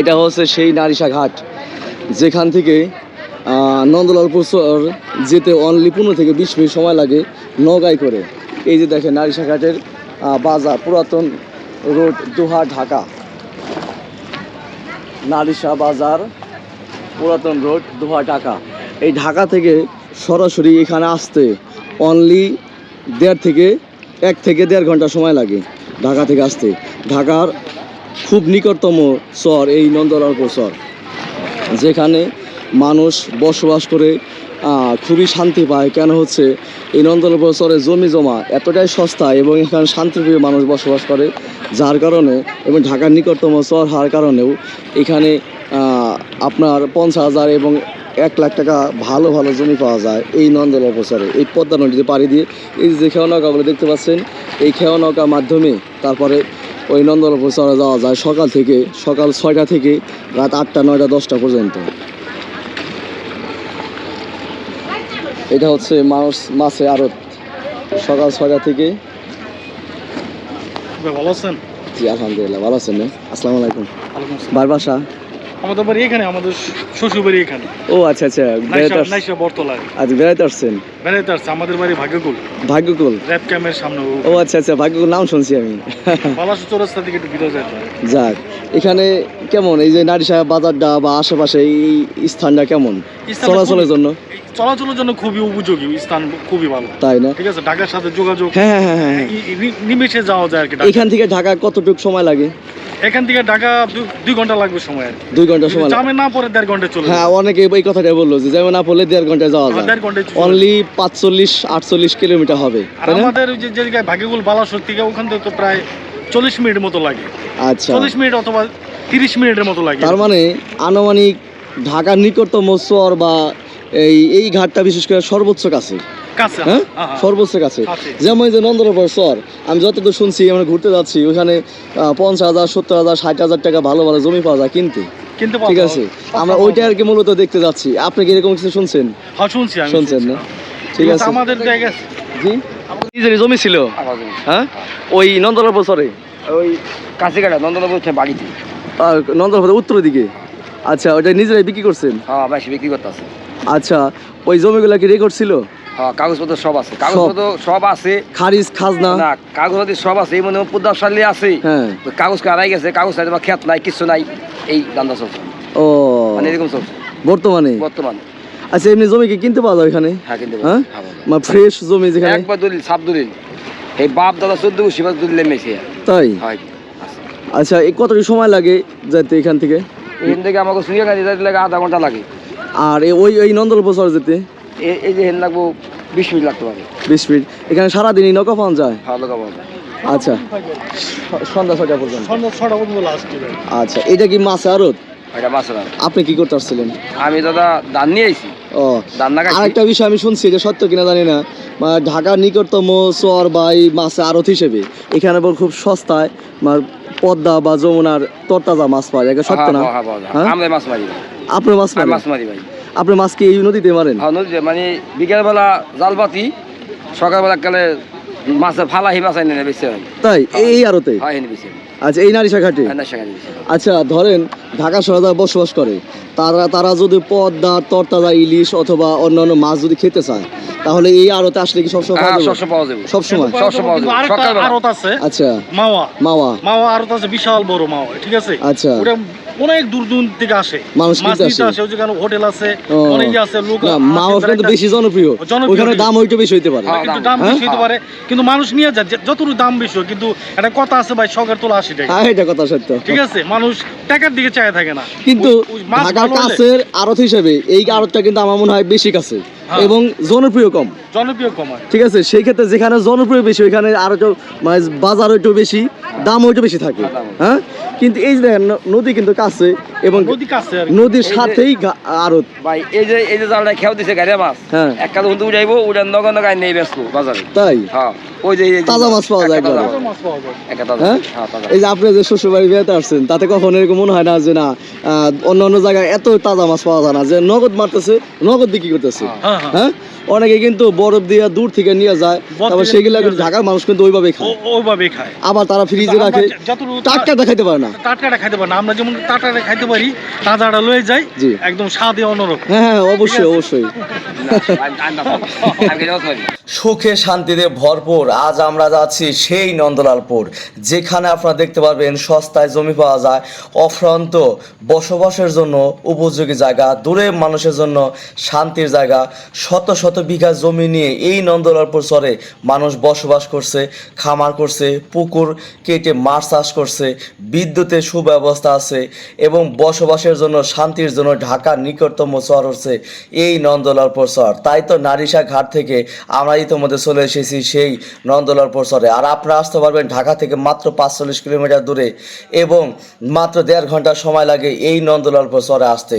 এটা হচ্ছে সেই নারিশা ঘাট যেখান থেকে আহ, নন্দলালপুর শহর যেতে অনলি পনেরো থেকে বিশ মিনিট সময় লাগে নগাই করে। এই যে দেখেন নারিশা ঘাটের বাজার পুরাতন রোড দোহা ঢাকা। নারিশা বাজার পুরাতন রোড দোহা ঢাকা। এই ঢাকা থেকে সরাসরি এখানে আসতে অনলি দেড় থেকে এক থেকে দেড় ঘণ্টা সময় লাগে। ঢাকা থেকে আসতে। ঢাকার খুব নিকটতম শহর এই নন্দলালপুর শহর, যেখানে মানুষ বসবাস করে খুবই শান্তি পায়। কেন হচ্ছে, এই নন্দলালপুর শহরে জমি জমা এতটাই সস্তা এবং এখানে শান্তিপ্রিয় মানুষ বসবাস করে, যার কারণে এবং ঢাকার নিকটতম শহর হওয়ার কারণেও এখানে আপনার পঞ্চাশ হাজার এবং এক লাখ টাকা ভালো ভালো জমি পাওয়া যায় এই নন্দলালপুর শহরে এই পদ্মা নদীতে পাড়ি দিয়ে। এই যে খেওয়া নৌকাগুলো দেখতে পাচ্ছেন এই খেওয়া নৌকার মাধ্যমে তারপরে ওই নন্দলালপুর শহরে যাওয়া যায় সকাল থেকে সকাল ছয়টা থেকে রাত আটটা নয়টা দশটা পর্যন্ত। এটা হচ্ছে মানুষ মাছের আড়ত। সকাল ছয়টা থেকে। ভালো আছেন? জি আলহামদুলিল্লাহ ভালো আছেন। আসসালামু আলাইকুম। ওয়ালাইকুম আসসালাম। বার বাসা আমাদের বাড়ি এখানে আমাদের শ্বশুর বাড়ি এখানে। ও আচ্ছা আচ্ছা নাইশা বর্তলায় আজ বেড়াতে আসছেন? বেড়াইতে আসছে আমাদের বাড়ি ভাগ্যকুল। ভাগ্যকুল? র্যাপ ক্যামের সামনে ও আচ্ছা আচ্ছা ভাগ্যকুল নাম শুনছি আমি। পলাশ চৌরাস্তা থেকে একটু যেতে যাক এখানে কেমন? এই যে নারী সাহেব বাজারটা বা আশেপাশে এই স্থানটা কেমন? চলাচলের জন্য? চলাচলের জন্য খুবই উপযোগী স্থান খুবই ভালো। তাই না? ঠিক আছে ঢাকার সাথে যোগাযোগ হ্যাঁ হ্যাঁ হ্যাঁ হ্যাঁ ই- নিমেষে যাওয়া যায় আর কি। এখান থেকে ঢাকা কতটুকু সময় লাগে? এখান থেকে ঢাকা দুই ঘণ্টা লাগবে সময় দুই ঘণ্টা সময় জামে না পরে দেড় ঘণ্টা চলে হ্যাঁ অনেকে এই কথাটা বলল যে যেমন না পড়লে দেড় ঘন্টায় যাওয়া যাবে। যায়। দেড় ঘন্টায় অনলি পাঁচচল্লিশ আটচল্লিশ কিলোমিটার হবে আর আমাদের ওই যে জায়গায় ভাগ্যকুল বালাসর থেকে ওখান থেকে তো প্রায় চল্লিশ মিনিটের মতো লাগে। আচ্ছা। চল্লিশ মিনিট অথবা তিরিশ মিনিটের মতো লাগে। তার মানে আনুমানিক ঢাকার নিকটতম শহর বা এই এই ঘাটটা বিশেষ করে সর্বোচ্চ কাছে। কাছে হ্যাঁ? হ্যাঁ, হ্যাঁ। সর্বোচ্চ কাছে। যেমন এই যে শহর আমি যতদূর শুনছি আমরা ঘুরতে যাচ্ছি ওখানে পঞ্চাশ হাজার সত্তর হাজার ষাট হাজার টাকা ভালো ভালো জমি পাওয়া যায় কিনতে। কিনতে ঠিক আছে? আমরা ওইটা আর কি মূলত দেখতে যাচ্ছি। আপনি কি এরকম কিছু শুনছেন? হ্যাঁ শুনছি আমি শুনছেন না? ঠিক আছে। আমাদের জি? নিজেরই জমি ছিল। হ্যাঁ? ওই শহরে ওই বাড়িতে। উত্তর দিকে? আচ্ছা ওটা নিজেরাই বিক্রি করছেন? হ্যাঁ বেশি বিক্রি করতে আছে আচ্ছা ওই জমিগুলো কি রেকর্ড ছিল? হ্যাঁ কাগজপত্র সব আছে। কাগজপত্র সব আছে। খারিজ খাজনা? না কাগজপত্র সব আছে। এই মনে হয় আছে। হ্যাঁ। কাগজ গেছে। কাগজ খেত নাই কিছু নাই। এই দান্দা চলছে। ও। মানে এরকম চলছে। বর্তমানে? বর্তমানে। আচ্ছা এমনি জমি কি কিনতে পাওয়া যায় এখানে হ্যাঁ কিন্তু হ্যাঁ? ফ্রেশ জমি যেখানে? একবার দলিল সাত দলিল। এই বাপ দাদা চোদ্দ দলিল মেসে তাই? আচ্ছা এই কতটুকু সময় লাগে এখান থেকে? এখান থেকে আমাকে শুয়ে গাড়ি যাইতে লাগে আধা ঘণ্টা লাগে। আর ওই ওই নন্দল বছর যেতে এই- যে হেন লাগবো বিশ মিনিট লাগতে পারে বিশ মিনিট এখানে সারাদিনই নৌকা পাওয়া যায় ভালো খাব আমরা। আচ্ছা সন্ধ্যা ছয়টা পর্যন্ত সন্ধ্যা ছটা পর্যন্ত লাস্ট আচ্ছা এটা কি মাছ আরত এটা মাছের আড়ত। আপনি কি করতে আসছিলেন আমি দাদা ধান নিয়ে আইছি ও ধান না। আরেকটা বিষয় আমি শুনছি যে সত্য কিনা জানি না মানে ঢাকার নিকটতম চর বা এই মাছের আড়ত হিসেবে এখানে আবার খুব সস্তায় মানে পদ্মা বা যমুনার তরতাজা মাছ পাওয়া যায় এটা সত্য হ্যাঁ, না হ্যাঁ, পাওয়া যায়। হ্যাঁ? আমরা মাছ মারি। আপনি মাছ মারেন? মাছ মারি ভাই। আপনি মাছ কি এই নদীতে মারেন? হ্যাঁ, নদীতে মানে বিকেলবেলা জাল পাতি সকালবেলা কালে মাছের ফালাহি মাছ এনে বেশি হয়। তাই? এই আরতে? হয় বেশি আচ্ছা এই নারী ঘাটে না আচ্ছা ধরেন ঢাকা শহরে যারা বসবাস করে তারা তারা যদি পদ্মা তরতাজা ইলিশ অথবা অন্যান্য মাছ যদি খেতে চায় তাহলে এই আড়তে আসলে কি সবসময় পাওয়া হ্যাঁ যাবে? শস্য পাওয়া যাবে সবসময় সবসময় পাওয়া যাবে। সকালবেলা। আরত আছে আচ্ছা মাওয়া মাওয়া মাওয়া আরত আছে বিশাল বড় মাওয়া ঠিক আছে আচ্ছা ওটা অনেক দূর দূর থেকে আসে মানুষ কিনতে আসে। আসে ওই যেখানে হোটেল আছে। অনেক ইয়ে আছে লোক মাওয়া কিন্তু বেশি জনপ্রিয় ওখানে দাম ওইটা বেশি হইতে পারে হ্যাঁ, কিন্তু দাম। বেশি হইতে হ্যাঁ। পারে কিন্তু মানুষ নিয়ে যায় যতটুকু দাম বেশি হোক, কিন্তু একটা কথা আছে ভাই শখের তোলা আশি টাকা হ্যাঁ এটা কথা সত্য ঠিক আছে মানুষ টাকার দিকে চায় থাকে না কিন্তু ঢাকার কাছের আড়ত হিসেবে এই আড়তটা কিন্তু আমার মনে হয় বেশি কাছে হ্যাঁ। এবং জনপ্রিয় কম। জনপ্রিয় কম ঠিক আছে সেই ক্ষেত্রে যেখানে জনপ্রিয় বেশি ওইখানে আরও একটু মানে বাজার একটু বেশি দাম একটু বেশি থাকে। হ্যাঁ কিন্তু এই যে নদী কিন্তু কাছে এবং। নদীর সাথেই আড়ত। ভাই এই যে এই যে জালটা খেয়াল দিছে গাড়িয়া মাছ? হ্যাঁ। এক কাজ উঠাইবো উঠান ব্যস্ত বাজারে। তাই? হ্যাঁ। ওই যে তাজা মাছ পাওয়া যায় একবারে। এই যে আপনি যে শ্বশুর বাড়ি বিয়েতে আসছেন তাতে কখনো এরকম মনে হয় না যে না অন্য অন্য জায়গায় এত তাজা মাছ পাওয়া যায় না যে নগদ মারতেছে নগদ বিক্রি করতেছে। হ্যাঁ। হ্যাঁ হ্যাঁ। হ্যাঁ? অনেকে কিন্তু বরফ দিয়ে দূর থেকে নিয়ে যায় তারপর সেগুলো কিন্তু ঢাকার মানুষ কিন্তু ওইভাবে খায়। ও- ওইভাবেই খায়। আবার তারা ফ্রিজে রাখে টাটকা দেখাইতে পারে না। টাটকাটা খাইতে পারি না। আমরা যেমন টাটকাটা খাইতে পারি তাজাটা লয়ে যাই একদম স্বাদে অন্যরকম। হ্যাঁ হ্যাঁ অবশ্যই অবশ্যই। সুখে শান্তিতে ভরপুর আজ আমরা যাচ্ছি সেই নন্দলালপুর যেখানে আপনারা দেখতে পারবেন সস্তায় জমি পাওয়া যায় অফ্রান্ত বসবাসের জন্য উপযোগী জায়গা দূরে মানুষের জন্য শান্তির জায়গা শত শত বিঘা জমি নিয়ে এই নন্দলালপুর চরে মানুষ বসবাস করছে খামার করছে পুকুর কেটে মাছ চাষ করছে বিদ্যুতের সুব্যবস্থা আছে এবং বসবাসের জন্য, শান্তির জন্য ঢাকার নিকটতম চর হচ্ছে এই নন্দলালপুর চর তাই তো নারিশা ঘাট থেকে আমরা ইতিমধ্যে চলে এসেছি সেই নন্দলালপুর চরে আর আপনারা আসতে পারবেন ঢাকা থেকে মাত্র পাঁচচল্লিশ কিলোমিটার দূরে এবং মাত্র দেড় ঘণ্টা সময় লাগে এই নন্দলালপুর চরে আসতে।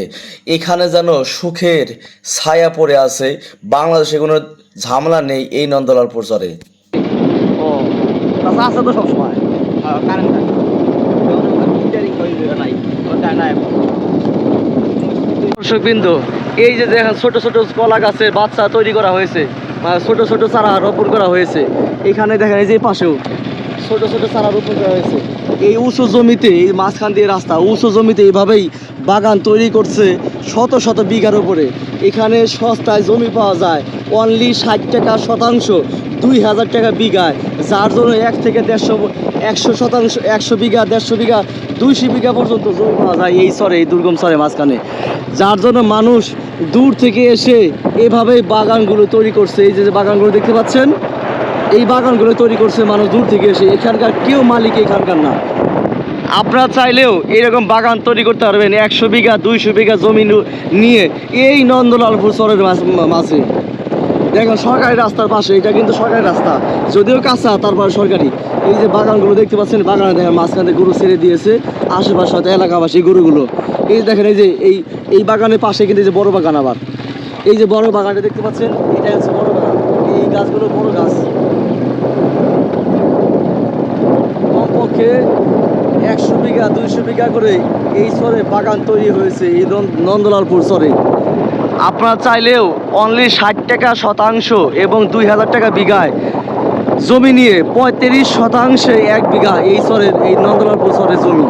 এখানে যেন সুখের ছায়া পড়ে আছে, বাংলাদেশে কোনো ঝামেলা নেই এই নন্দলালপুর চরে ও তো সবসময়। দর্শকবৃন্দ, এই যে দেখেন ছোট ছোট কলা গাছের বাচ্চা তৈরি করা হয়েছে ছোটো ছোট চারা রোপণ করা হয়েছে। এখানে দেখেন এই যে পাশেও ছোট ছোট চারা রোপণ করা হয়েছে। এই উঁচু জমিতে, এই মাঝখান দিয়ে রাস্তা, উঁচু জমিতে এইভাবেই বাগান তৈরি করছে শত শত বিঘার উপরে। এখানে সস্তায় জমি পাওয়া যায়। অনলি ষাট টাকা শতাংশ, দুই হাজার টাকা বিঘায়। যার জন্য এক থেকে দেড়শো, একশো শতাংশ, একশো বিঘা, দেড়শো বিঘা, দুইশো বিঘা পর্যন্ত জমি পাওয়া যায় এই চরে, এই দুর্গম চরে মাঝখানে। যার জন্য মানুষ দূর থেকে এসে এভাবেই বাগানগুলো তৈরি করছে। এই যে বাগানগুলো দেখতে পাচ্ছেন, এই বাগানগুলো তৈরি করছে মানুষ দূর থেকে এসে। এখানকার কেউ মালিক এখানকার না। আপনারা চাইলেও এরকম বাগান তৈরি করতে পারবেন। একশো বিঘা, দুইশো বিঘা জমি নিয়ে এই নন্দলালপুর চরের মাঝ- দেখেন সরকারি রাস্তার পাশে, এটা কিন্তু সরকারি রাস্তা। যদিও কাঁচা, তারপর সরকারি। এই যে বাগানগুলো দেখতে পাচ্ছেন, বাগানে দেখেন মাঝখানে গরু ছেড়ে দিয়েছে, আশেপাশে হয়তো এলাকাবাসী গরুগুলো। এই যে দেখেন, এই যে এই এই বাগানের পাশে কিন্তু যে বড় বাগান আবার। এই যে বড় বাগানটা দেখতে পাচ্ছেন এটা হচ্ছে বড় বাগান। এই গাছগুলো বড় গাছ। কমপক্ষে দুইশো বিঘা করে এই চরে বাগান তৈরি হয়েছে, এই নন্দ- নন্দলালপুর চরে। আপনারা চাইলেও অনলি ষাট টাকা শতাংশ এবং দুই হাজার টাকা বিঘায় জমি নিয়ে পঁয়ত্রিশ শতাংশে এক বিঘা এই চরের, এই নন্দলালপুর চরের জমি।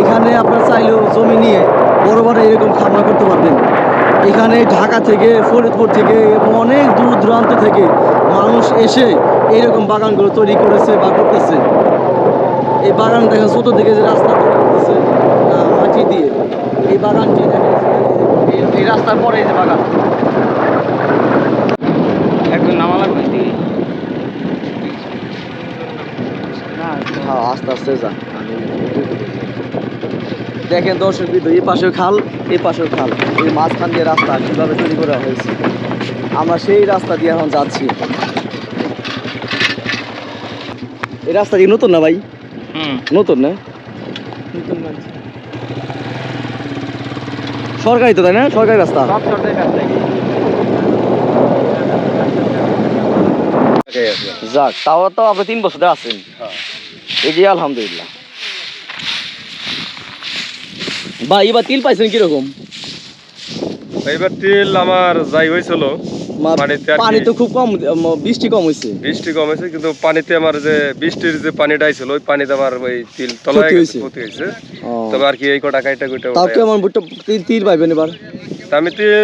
এখানে আপনারা চাইলেও জমি নিয়ে বড় বড় এরকম খামার করতে পারবেন। এখানে ঢাকা থেকে, ফরিদপুর থেকে এবং অনেক দূর দূরান্ত থেকে মানুষ এসে এইরকম বাগানগুলো তৈরি করেছে বা করতেছে। এই বাগান দেখেন চতুর্দিকে যে রাস্তা তৈরি করতেছে মাটি দিয়ে এই বাগানটি দেখেন এই- রাস্তার পরে এই যে বাগান। একজন নামা লাগবে? হ্যাঁ আস্তে আস্তে যা দেখেন দর্শক বিন্দু এই পাশেও খাল এই পাশেও খাল। এই মাঝখান দিয়ে রাস্তা কীভাবে তৈরি করা হয়েছে? আমরা সেই রাস্তা দিয়ে এখন যাচ্ছি। এই রাস্তা কি নতুন না ভাই? নতুন না? সরকারি তো তাই না? সরকারি রাস্তা। যাক তাও তো আপনি তিন বছর ধরে আছেন। এই যে আলহামদুলিল্লাহ। ভাই এবার তিল পাইছেন কীরকম? এবার তিল আমার যাই হয়েছিল পানিতে পানি তো খুব কম বৃষ্টি কম হয়েছে বৃষ্টি কমেছে কিন্তু পানিতে আমার যে বৃষ্টির যে পানিটা ছিল ওই পানিতে আমার ওই তিল তলায় গেছে ক্ষতি হয়েছে তবে আর কি এই কটা কাইটা কুইটা তাও কেমন তিল তিল পাইবেন এবার? আমি তিল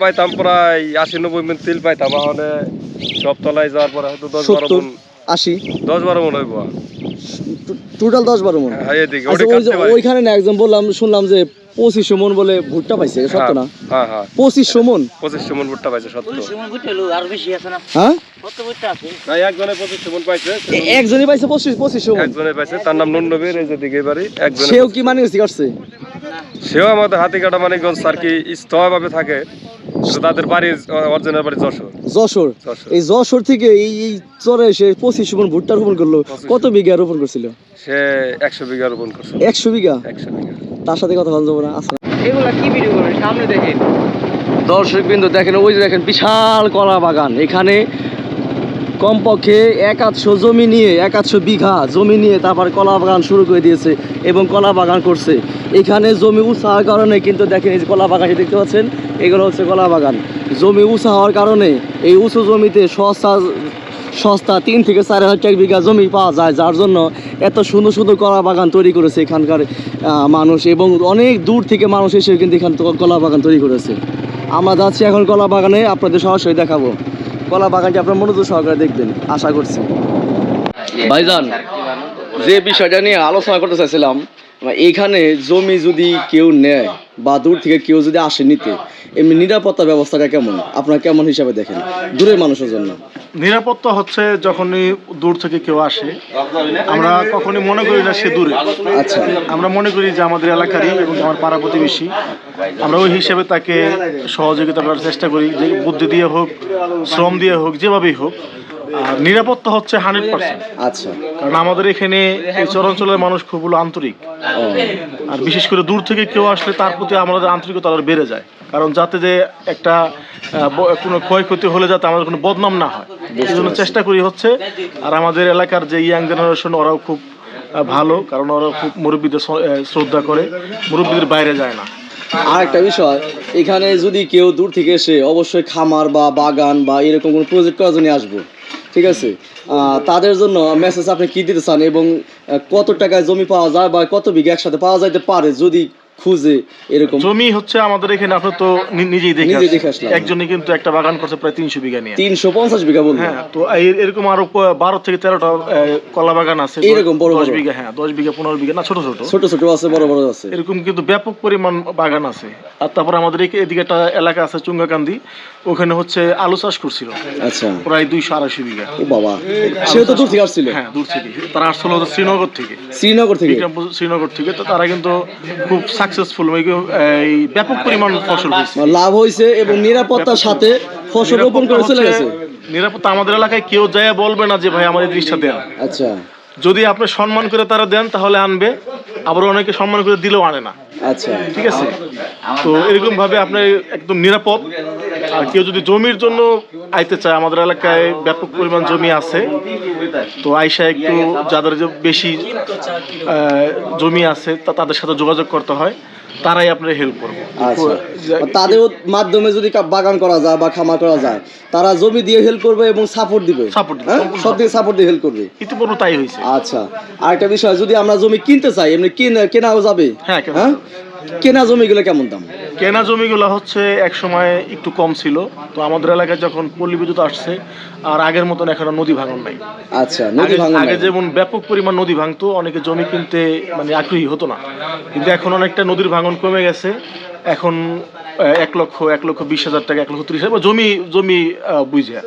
পাইতাম প্রায় আশি নব্বই তিল পাইতাম সব তলায় যাওয়ার পরে হয়তো দশ বারো মন আশি? দশ বারো মন হইব। টোটাল দশ বারো মন। হ্যাঁ আচ্ছা, ওইখানে না একজন বললাম শুনলাম যে পঁচিশশো মন বলে ভুট্টা পাইছে সত্য না? হ্যাঁ হ্যাঁ। পঁচিশশো মন? পঁচিশশো মন ভুট্টা পাইছে সত্য। হ্যাঁ? একজনই পাইছে পঁচিশ পঁচিশশো মন। পাইছে তার নাম নুন্নবীর এই যে দিকে বাড়ি একজনে সেও কি মানে করছে সেও আমাদের হাতি কাটা মানিকগঞ্জ আর কি স্থভাবে থাকে তাদের বাড়ি অরিজিনাল বাড়ি যশোর। যশোর। এই যশোর থেকে এই এই চরে এসে পঁচিশ মন ভুট্টা রোপণ করল। কত বিঘা রোপণ করছিল? সে একশো বিঘা রোপণ করছে একশো বিঘা? একশো বিঘা। তার সাথে কথা বলতে না আসলে। এগুলা কি ভিডিও করেন সামনে দেখেন। দর্শক বিন্দু দেখেন ওই যে দেখেন বিশাল কলা বাগান। এখানে কমপক্ষে এক আধশো জমি নিয়ে এক আধশো বিঘা জমি নিয়ে তারপর কলা বাগান শুরু করে দিয়েছে এবং কলা বাগান করছে। এখানে জমি উঁচা হওয়ার কারণে কিন্তু দেখেন এই যে কলা বাগান দেখতে পাচ্ছেন এগুলো হচ্ছে কলা বাগান। জমি উঁচা হওয়ার কারণে এই উঁচু জমিতে সস্তা সস্তা তিন থেকে চার হাজার বিঘা জমি পাওয়া যায়, যার জন্য এত সুন্দর সুন্দর কলা বাগান তৈরি করেছে এখানকার মানুষ এবং অনেক দূর থেকে মানুষ এসে কিন্তু এখান কলা বাগান তৈরি করেছে। আমরা যাচ্ছি এখন কলা বাগানে, আপনাদের সরাসরি দেখাবো। কলা বাগানটি আপনার মনোযোগ সহকারে দেখবেন, আশা করছি। ভাইজান, যে বিষয়টা নিয়ে আলোচনা করতে চাইছিলাম, এখানে জমি যদি কেউ নেয় বা দূর থেকে কেউ যদি আসে নিতে এমনি নিরাপত্তা ব্যবস্থাটা কেমন? আপনারা কেমন হিসাবে দেখেন? দূরের মানুষের জন্য। নিরাপত্তা হচ্ছে যখনই দূর থেকে কেউ আসে আমরা কখনই মনে করি না সে দূরে। আচ্ছা। আমরা মনে করি যে আমাদের এলাকারই এবং আমার পাড়া প্রতিবেশী। আমরা ওই হিসেবে তাকে সহযোগিতা করার চেষ্টা করি যে বুদ্ধি দিয়ে হোক শ্রম দিয়ে হোক যেভাবেই হোক। নিরাপত্তা হচ্ছে হান্ড্রেড পার্সেন্ট। আচ্ছা। কারণ আমাদের এখানে এই চরাঞ্চলের মানুষ খুব হলো আন্তরিক। আর বিশেষ করে দূর থেকে কেউ আসলে তার প্রতি আমাদের আন্তরিকতা আরও বেড়ে যায়। কারণ যাতে যে একটা কোনো ক্ষয়ক্ষতি হলে যাতে আমাদের কোনো বদনাম না হয়। এই জন্য চেষ্টা করি হচ্ছে আর আমাদের এলাকার যে ইয়াং জেনারেশন ওরাও খুব ভালো। কারণ ওরা খুব মুরব্বীদের শ্রদ্ধা করে মুরব্বীদের বাইরে যায় না। আর একটা বিষয় এখানে যদি কেউ দূর থেকে এসে অবশ্যই খামার বা বাগান বা এরকম কোনো প্রজেক্ট করার জন্য আসব? ঠিক আছে? তাদের জন্য মেসেজ আপনি কি দিতে চান এবং কত টাকায় জমি পাওয়া যায় বা কত বিঘা একসাথে পাওয়া যাইতে পারে যদি খুঁজে এরকম জমি হচ্ছে আমাদের এখানে আপনি তো নিজেই দেখে নিজে দেখে আসলাম। একজনই কিন্তু একটা বাগান করছে প্রায় তিনশো বিঘা নিয়ে। তিনশো পঞ্চাশ বিঘা বলব হ্যাঁ তো এরকম আরও বারো থেকে তেরোটা কলা বাগান আছে। এইরকম বড় দশ বিঘা হ্যাঁ দশ বিঘা পনেরো বিঘা না ছোট ছোট। ছোট ছোট আছে বড় বড় আছে। এরকম কিন্তু ব্যাপক পরিমাণ বাগান আছে। আর তারপর আমাদের এদিকে একটা এলাকা আছে চুঙ্গাকান্দি। ওখানে হচ্ছে আলু চাষ করছিল। আচ্ছা। প্রায় দুইশো আড়াইশো বিঘা। ও বাবা। সেও তো দূর থেকে আসছিল? হ্যাঁ দূর থেকে। তারা আসছিল শ্রীনগর থেকে। শ্রীনগর থেকে? শ্রীনগর থেকে। তো তারা কিন্তু খুব সাকসেসফুল এই ব্যাপক পরিমাণ ফসল হয়েছে। লাভ হয়েছে এবং নিরাপত্তার সাথে ফসল রোপণ করে চলে গেছে। নিরাপত্তা- আমাদের এলাকায় কেউ যায় বলবে না যে ভাই আমাদের এই জিনিসটা দেন। আচ্ছা। যদি আপনি সম্মান করে তারা দেন তাহলে আনবে। আবার অনেকে সম্মান করে দিলেও আনে না। আচ্ছা। ঠিক আছে? তো এরকম ভাবে আপনি একদম নিরাপদ। আর কেউ যদি জমির জন্য আইতে চায় আমাদের এলাকায় ব্যাপক পরিমাণ জমি আছে। তো আইসা একটু যাদের বেশি জমি আছে তাদের সাথে যোগাযোগ করতে হয়। তারাই আপনার হেল্প করবে। আচ্ছা। তাদের মাধ্যমে যদি বাগান করা যায় বা খামার করা যায় তারা জমি দিয়ে হেল্প করবে এবং সাপোর্ট দিবে? দিবে, হ্যাঁ? সব দিকে সাপোর্ট দিয়ে হেল্প করবে? ইতিপূর্বে তাই হয়েছে আচ্ছা। আর একটা বিষয় যদি আমরা জমি কিনতে চাই এমনি কিনে কেনাও যাবে? হ্যাঁ, কেনা জমিগুলো কেমন দাম? কেনা জমিগুলো হচ্ছে এক সময় একটু কম ছিল। তো আমাদের এলাকায় যখন পল্লী বিদ্যুৎ আসছে আর আগের মতন এখন নদী ভাঙন নাই। আচ্ছা নদী ভাঙন আগে যেমন ব্যাপক পরিমাণ নদী ভাঙতো অনেকে জমি কিনতে মানে আগ্রহী হতো না। কিন্তু এখন অনেকটা নদীর ভাঙন কমে গেছে। এখন এক লক্ষ এক লক্ষ বিশ হাজার টাকা এক লক্ষ ত্রিশ হাজার জমি জমি বুঝে।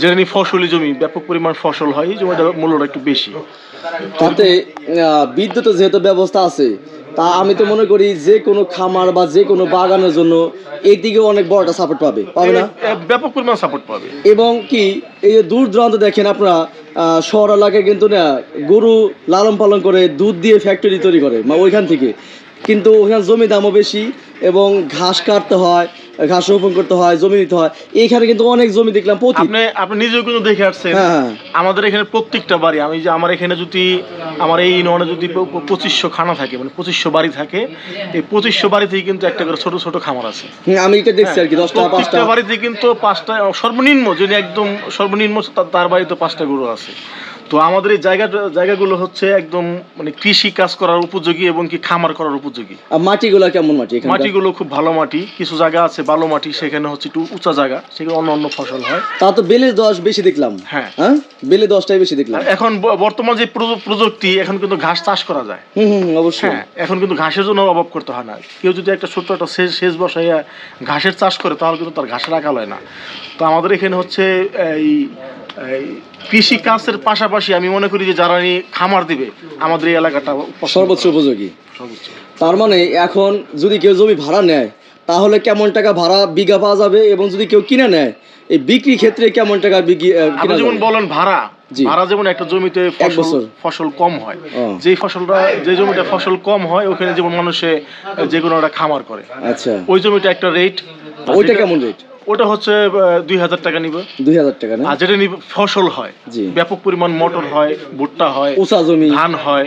যেটা নিয়ে ফসলি জমি ব্যাপক পরিমাণ ফসল হয় এই জমিটার মূল্যটা একটু বেশি। তাতে বিদ্যুতের যেহেতু ব্যবস্থা আছে তা আমি তো মনে করি যে কোনো খামার বা যে কোনো বাগানের জন্য এই দিকে অনেক বড় একটা সাপোর্ট পাবে পাবে না? ব্যাপক পরিমাণ সাপোর্ট পাবে। এবং কি এই যে দূর দূরান্ত দেখেন আপনারা শহর এলাকায় কিন্তু না গরু লালন পালন করে দুধ দিয়ে ফ্যাক্টরি তৈরি করে মা ওইখান থেকে। কিন্তু ওখানে জমি দামও বেশি এবং ঘাস কাটতে হয় ঘাস রোপণ করতে হয় জমি নিতে হয়। এইখানে কিন্তু অনেক জমি দেখলাম প্রতি আপনি আপনি নিজেও কিন্তু দেখে আসছেন। হ্যাঁ হ্যাঁ। আমাদের এখানে প্রত্যেকটা বাড়ি আমি যে আমার এখানে যদি আমার এই ইউনিয়নে যদি পঁচিশশো খানা থাকে মানে পঁচিশশো বাড়ি থাকে এই পঁচিশশো বাড়িতেই কিন্তু একটা করে ছোট ছোট খামার আছে। হুম, আমি এটা দেখছি আর কি দশটা পাঁচটা। বাড়িতে কিন্তু পাঁচটা সর্বনিম্ন যদি একদম সর্বনিম্ন তার বাড়িতে পাঁচটা গরু আছে। তো আমাদের এই জায়গা জায়গাগুলো হচ্ছে একদম মানে কৃষি কাজ করার উপযোগী এবং কি খামার করার উপযোগী। আর মাটিগুলা কেমন মাটি মাটিগুলো খুব ভালো মাটি কিছু জায়গা আছে ভালো মাটি সেখানে হচ্ছে একটু উঁচা জায়গা সেখানে অন্য অন্য ফসল হয়। তা তো বেলে দশ বেশি দেখলাম। হ্যাঁ। হ্যাঁ? বেলে দশটাই বেশি দেখলাম। আর এখন ব- বর্তমান যে প্রযু- প্রযুক্তি এখন কিন্তু ঘাস চাষ করা যায়। হুম হুম অবশ্যই। হ্যাঁ এখন কিন্তু ঘাসের জন্য অভাব করতে হয় না। কেউ যদি একটা ছোট্ট একটা সেচ সেচ বসাইয়া ঘাসের চাষ করে তাহলে কিন্তু তার ঘাসের আকাল হয় না। তো আমাদের এখানে হচ্ছে এই কৃষি কাজের পাশাপাশি আমি মনে করি যে যারা এই খামার দিবে আমাদের এই এলাকাটা সর্বোচ্চ উপযোগী। তার মানে এখন যদি কেউ জমি ভাড়া নেয় তাহলে কেমন টাকা ভাড়া বিঘা পাওয়া যাবে এবং যদি কেউ কিনে নেয় এই বিক্রি ক্ষেত্রে কেমন টাকা বিক্রি যেমন বলেন ভাড়া ভাড়া যেমন একটা জমিতে ফসল ফসল কম হয় যে ফসলটা যে জমিতে ফসল কম হয় ওখানে যেমন মানুষে যে কোনো একটা খামার করে। আচ্ছা। ওই জমিটা একটা রেট ওইটা কেমন রেট ওটা হচ্ছে দুই হাজার টাকা নিবে। দুই হাজার টাকা আর যেটা নিবে ফসল হয়। ব্যাপক পরিমাণ মটর হয় ভুট্টা হয় উঁচা জমি। ধান হয়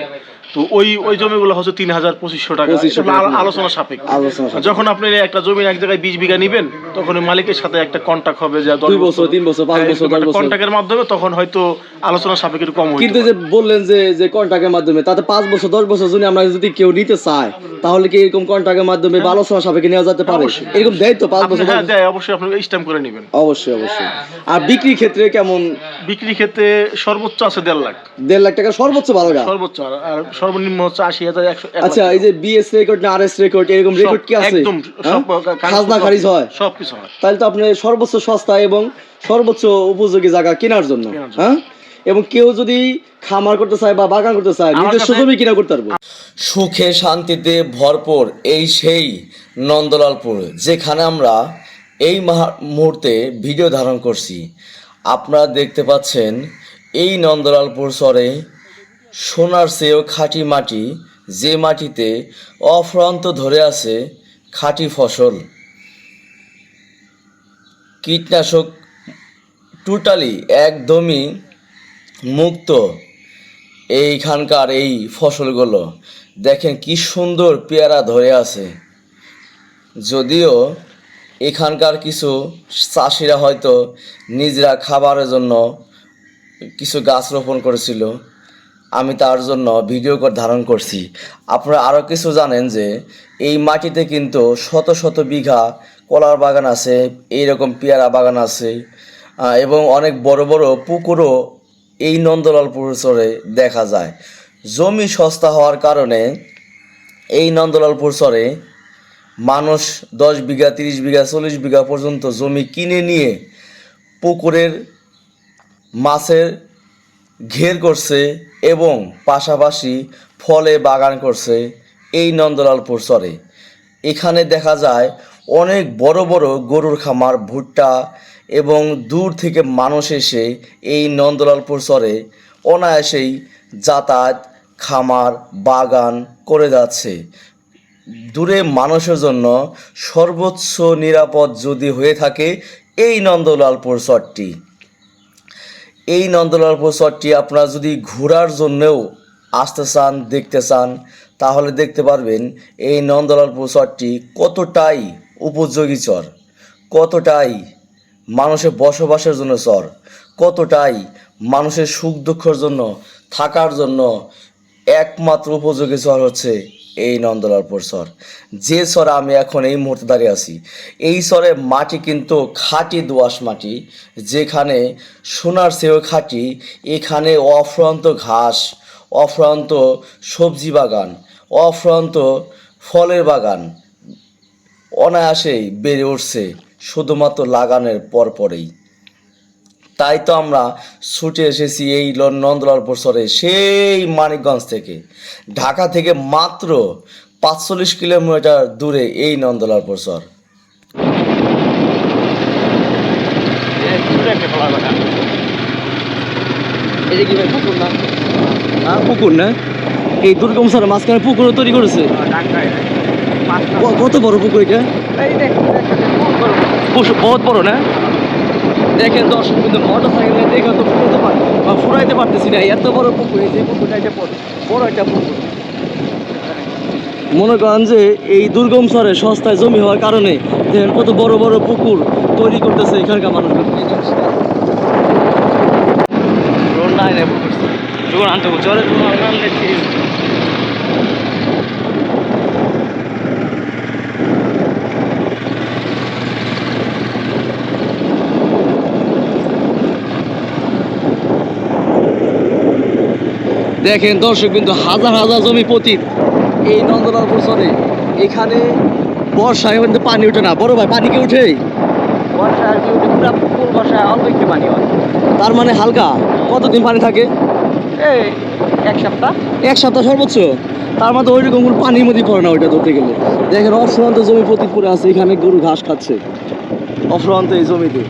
তো ওই ওই জমিগুলো হচ্ছে তিন হাজার পঁচিশশো টাকা 2500 এগুলো টাকা। আলো- আলোচনা সাপেক্ষে। যখন আপনি একটা জমি এক জায়গায় বিশ বিঘা নিবেন তখন মালিকের সাথে একটা কন্ট্যাক্ট হবে যে দুই বছর, তিন বছর, পাঁচ বছর, দশ বছর। কন্ট্যাক্টের মাধ্যমে তখন হয়তো আলোচনা সাপেক্ষে একটু কম কিন্তু যে বললেন যে যে কন্ট্রাক্টের মাধ্যমে তাতে পাঁচ বছর দশ বছর যদি আমরা যদি কেউ নিতে চায় তাহলে কি এরকম কন্ট্রাক্টের মাধ্যমে বা আলোচনা সাপেক্ষে নেওয়া যেতে পারে। এরকম দেয় তো পাঁচ বছর হ্যাঁ দেয় অবশ্যই আপনি স্ট্যাম্প করে নেবেন অবশ্যই অবশ্যই আর বিক্রি ক্ষেত্রে কেমন বিক্রি ক্ষেত্রে সর্বোচ্চ আছে দেড় লাখ। দেড় লাখ টাকা সর্বোচ্চ ভালো গা সর্বোচ্চ আর- আর সর্বনিম্ন হচ্ছে আশি হাজার একশো আচ্ছা এই যে বিএস রেকর্ড না আরএস রেকর্ড এরকম রেকর্ড কি আছে? একদম হ্যাঁ? সব খাজনা খারিজ হয়? সব কিছু হয়। তাহলে তো আপনি সর্বোচ্চ সস্তা এবং সর্বোচ্চ উপযোগী জায়গা কেনার জন্য হ্যাঁ? এবং কেউ যদি খামার করতে চায় বা বাগান করতে চায় নিজস্ব জমি কিনা করতে পারব? সুখে শান্তিতে ভরপুর এই সেই নন্দলালপুর যেখানে আমরা এই মাহা- মুহূর্তে ভিডিও ধারণ করছি। আপনারা দেখতে পাচ্ছেন এই নন্দলালপুর সরে সোনার চেয়েও খাঁটি মাটি, যে মাটিতে অফ্রান্ত ধরে আছে খাঁটি ফসল। কীটনাশক টোটালি একদমই মুক্ত এইখানকার এই ফসলগুলো। দেখেন কি সুন্দর পেয়ারা ধরে আছে। যদিও এখানকার কিছু চাষিরা হয়তো নিজেরা খাবারের জন্য কিছু গাছ রোপণ করেছিল। আমি তার জন্য ভিডিও করে ধারণ করছি। আপনারা আরও কিছু জানেন যে এই মাটিতে কিন্তু শত শত বিঘা কলার বাগান আছে, এইরকম পেয়ারা বাগান আছে এবং অনেক বড় বড় পুকুরও এই নন্দলালপুর চরে দেখা যায়। জমি সস্তা হওয়ার কারণে এই নন্দলালপুর চরে মানুষ দশ বিঘা, তিরিশ বিঘা, চল্লিশ বিঘা পর্যন্ত জমি কিনে নিয়ে পুকুরের মাছের ঘের করছে এবং পাশাপাশি ফলে বাগান করছে এই নন্দলালপুর চরে। এখানে দেখা যায় অনেক বড় বড় গরুর খামার, ভুট্টা এবং দূর থেকে মানুষ এসে এই নন্দলালপুর চরে অনায়াসেই যাতায়াত, খামার, বাগান করে যাচ্ছে। দূরে মানুষের জন্য সর্বোচ্চ নিরাপদ যদি হয়ে থাকে এই নন্দলালপুর চরটি এই নন্দলালপুর চরটি আপনারা যদি ঘোরার জন্যও আসতে চান, দেখতে চান, তাহলে দেখতে পারবেন এই নন্দলালপুর চরটি কতটাই উপযোগী চর, কতটাই মানুষের বসবাসের জন্য চর, কতটাই মানুষের সুখ দুঃখের জন্য থাকার জন্য একমাত্র উপযোগী চর হচ্ছে এই নন্দলালপুর চর যে চরে আমি এখন এই মুহূর্তে দাঁড়িয়ে আছি, এই চরে মাটি কিন্তু খাঁটি দোআঁশ মাটি, যেখানে সোনার চেয়েও খাঁটি, এখানে অফ্রান্ত ঘাস, অফ্রান্ত সবজি বাগান, অফ্রান্ত ফলের বাগান অনায়াসেই বেড়ে উঠছে, শুধুমাত্র লাগানের পরপরেই তাই তো আমরা ছুটে এসেছি এই ল- নন্দলালপুর শহরে সেই মানিকগঞ্জ থেকে। ঢাকা থেকে মাত্র পাঁচচল্লিশ কিলোমিটার দূরে এই নন্দলালপুর শহর পুকুর না? এই দুর্গম স্যার মাঝখানে পুকুর তৈরি করেছে। কত বড় পুকুর এটা? বহুত বড় না? দেখেন দর্শক কিন্তু মোটর সাইকেল দেখে তো ফুরাতে পার বা ফুরাইতে পারতেছি না, এত বড় পুকুর, এই যে পুকুরটা এটা বড় একটা পুকুর। মনে করেন যে এই দুর্গম শহরে সস্তায় জমি হওয়ার কারণে দেখেন কত বড় বড় পুকুর তৈরি করতেছে এখানকার মানুষ দেখেন দর্শক কিন্তু হাজার হাজার জমি পতিত এই নন্দলালপুর চরে এখানে বর্ষায় কিন্তু পানি ওঠে না। বড় ভাই পানি কি উঠে বর্ষায় অল্প একটু পানি হয়। তার মানে হালকা? কতদিন পানি থাকে? এই এক সপ্তাহ। এক সপ্তাহ সর্বোচ্চ? তার মধ্যে ওই রকম পানির মধ্যে পড়ে না ওইটা ধরতে গেলে। দেখেন অফ্রান্ত জমি পতিত পড়ে আছে এখানে গরু ঘাস খাচ্ছে। অফ্রান্ত এই জমিতে।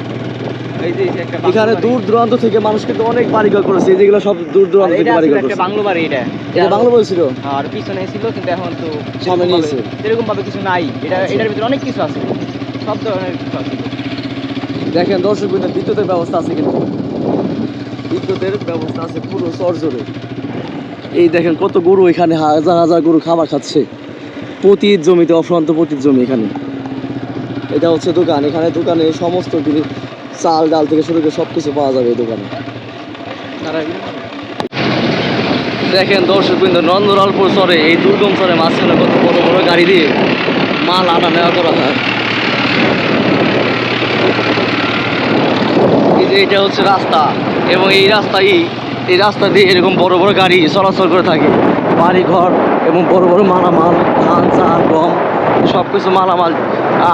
এখানে দূর দূরান্ত থেকে মানুষ কিন্তু অনেক বাড়িঘর করেছে যেগুলো সব দূর দূরান্ত থেকে বাড়িঘর করেছে। বাংলো বাড়ি এটা। এটা বাংলা বলছিল আর পিছনে ছিল কিন্তু এখন তো সামনে নিয়েছে। এরকম ভাবে কিছু নাই। এটা আচ্ছা। এটার ভিতরে অনেক কিছু আছে। সব ধরনের কিছু আছে। দেখেন দর্শক বিন্দু বিদ্যুতের ব্যবস্থা আছে কিন্তু। বিদ্যুতের ব্যবস্থা আছে পুরো চরজোরে এই দেখেন কত গরু এখানে হাজার হাজার গরু খাবার খাচ্ছে। পতির জমিতে অফ্রান্ত পতির জমি এখানে। এটা হচ্ছে দোকান। এখানে দোকানে সমস্ত জিনিস চাল ডাল থেকে শুরু করে সব কিছু পাওয়া যাবে এই দোকানে। দেখেন দর্শক বিন্দু, নন্দলালপুর চরে, এই দুর্গম চরে মাঝখানে কত বড় বড় গাড়ি দিয়ে মাল আনা নেওয়া করা হয় যে এটা হচ্ছে রাস্তা, এবং এই রাস্তায় এই রাস্তা দিয়ে এরকম বড় বড় গাড়ি চলাচল করে থাকে। বাড়ি ঘর এবং বড় বড় মালামাল, ধান, চাল, গম সব কিছু মালামাল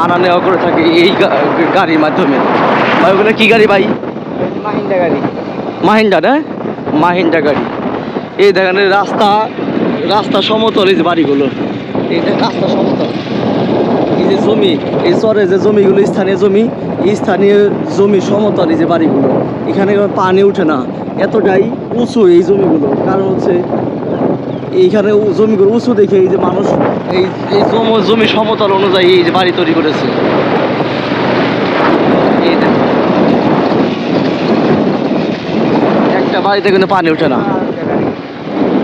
আনা নেওয়া করে থাকে এই গাড়ির মাধ্যমে। ভাই ওগুলো কী গাড়ি ভাই? মাহিন্দা গাড়ি। মাহিন্ডা না? মাহিন্ডা গাড়ি। এই দেখেন রাস্তা রাস্তা সমতল এই যে বাড়িগুলো। এই যে রাস্তা সমতল। এই যে জমি এই চরে যে জমিগুলো স্থানীয় জমি এই স্থানীয় জমি সমতল এই যে বাড়িগুলো। এখানে পানি উঠে না। এতটাই উঁচু এই জমিগুলো। কারণ হচ্ছে এইখানে জমিগুলো উঁচু দেখে এই যে মানুষ এই এই জম- জমি সমতল অনুযায়ী এই যে বাড়ি তৈরি করেছে এই দেখুন। একটা বাড়িতে কিন্তু পানি ওঠে না।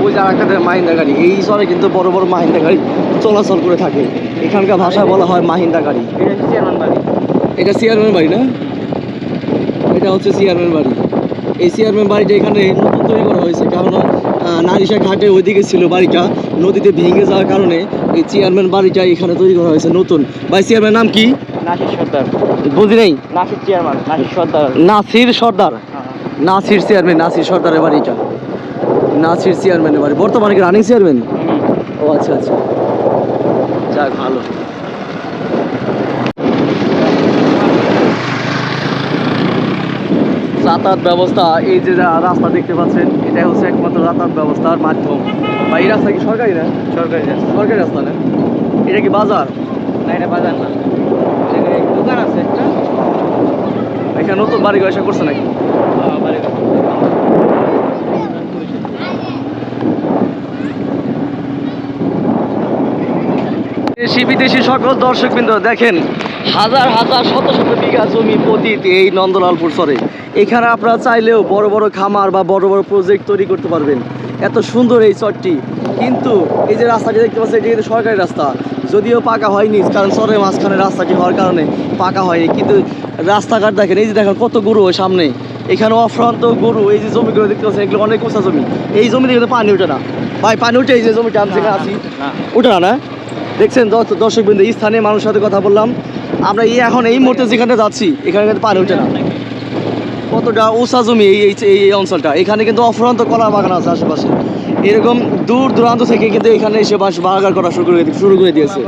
ওই যে আরেকটা দেখেন মাহিন্দা গাড়ি। এই চরে কিন্তু বড় বড় মাহিন্দা গাড়ি চলাচল করে থাকে। এখানকার ভাষায় বলা হয় মাহিন্দা গাড়ি। এটা চেয়ারম্যান বাড়ি। এটা চেয়ারম্যান বাড়ি না? এটা হচ্ছে চেয়ারম্যান বাড়ি। এই চেয়ারম্যান বাড়িটা এখানে নতুন তৈরি করা হয়েছে। কারণ নারিশা ঘাটে ওইদিকে ছিল বাড়িটা। নদীতে ভেঙে যাওয়ার কারণে এই চেয়ারম্যান বাড়িটা এখানে তৈরি করা হয়েছে নতুন। ভাই চেয়ারম্যান নাম কি? নাসির সর্দার। বুঝি নেই? নাসির চেয়ারম্যান নাসির সর্দার। নাসির সর্দার। নাসির চেয়ারম্যান নাসির সর্দারের বাড়িটা নাসির চেয়ারম্যানের বাড়ি। বর্তমানে কি রানিং চেয়ারম্যান ও আচ্ছা আচ্ছা। যাক ভালো। যাতায়াত ব্যবস্থা এই যে রাস্তা দেখতে পাচ্ছেন এটাই হচ্ছে একমাত্র যাতায়াত ব্যবস্থার মাধ্যম। বা এই রাস্তা কি সরকারি না? সরকারি রাস্তা। সরকারি রাস্তা না? এটা কি বাজার? না এটা বাজার না। দোকান আছে। এখানে নতুন বাড়ি ঘর করছে নাকি? ঘর। দেশি বিদেশি সকল দর্শকবৃন্দ দেখেন হাজার হাজার শত শত বিঘা জমি পতিত এই নন্দলালপুর চরে। এখানে আপনারা চাইলেও বড় বড় খামার বা বড় বড় প্রজেক্ট তৈরি করতে পারবেন। এত সুন্দর এই চরটি। কিন্তু এই যে রাস্তাটি দেখতে পাচ্ছেন এটি কিন্তু সরকারি রাস্তা। যদিও পাকা হয়নি, কারণ চরের মাঝখানে রাস্তাটি হওয়ার কারণে পাকা হয়নি। কিন্তু রাস্তাঘাট দেখেন, এই যে দেখেন কত গরু সামনে। এখানে অফ্রান্ত গরু, এই যে জমিগুলো দেখতে পাচ্ছেন, এগুলো অনেক উঁচা জমি। এই জমিতে কিন্তু পানি ওঠে না। ভাই, পানি উঠে এই যে জমিটা, আমি যেখানে আছি ওঠে না না? দেখছেন দর্শক বিন্দু স্থানীয় মানুষের সাথে কথা বললাম। আমরা এই এখন এই মুহূর্তে যেখানে যাচ্ছি, এখানে কিন্তু পানি ওঠে না। কতটা উঁচা জমি এই এই অঞ্চলটা। এখানে কিন্তু অফুরন্ত কলা বাগান আছে আশেপাশে। এরকম দূর দূরান্ত থেকে কিন্তু এখানে এসে বাস বাগান করা শুরু করে শুরু করে দিয়েছে।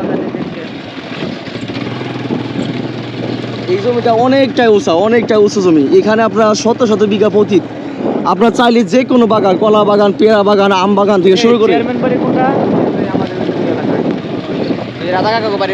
এই জমিটা অনেকটাই উঁচা অনেকটাই উঁচু জমি। এখানে আপনার শত শত বিঘা পতিত। আপনার চাইলে যে কোনো বাগান কলা বাগান পেয়ারা বাগান আম বাগান থেকে শুরু করে। রাধা কাকা বাড়ি।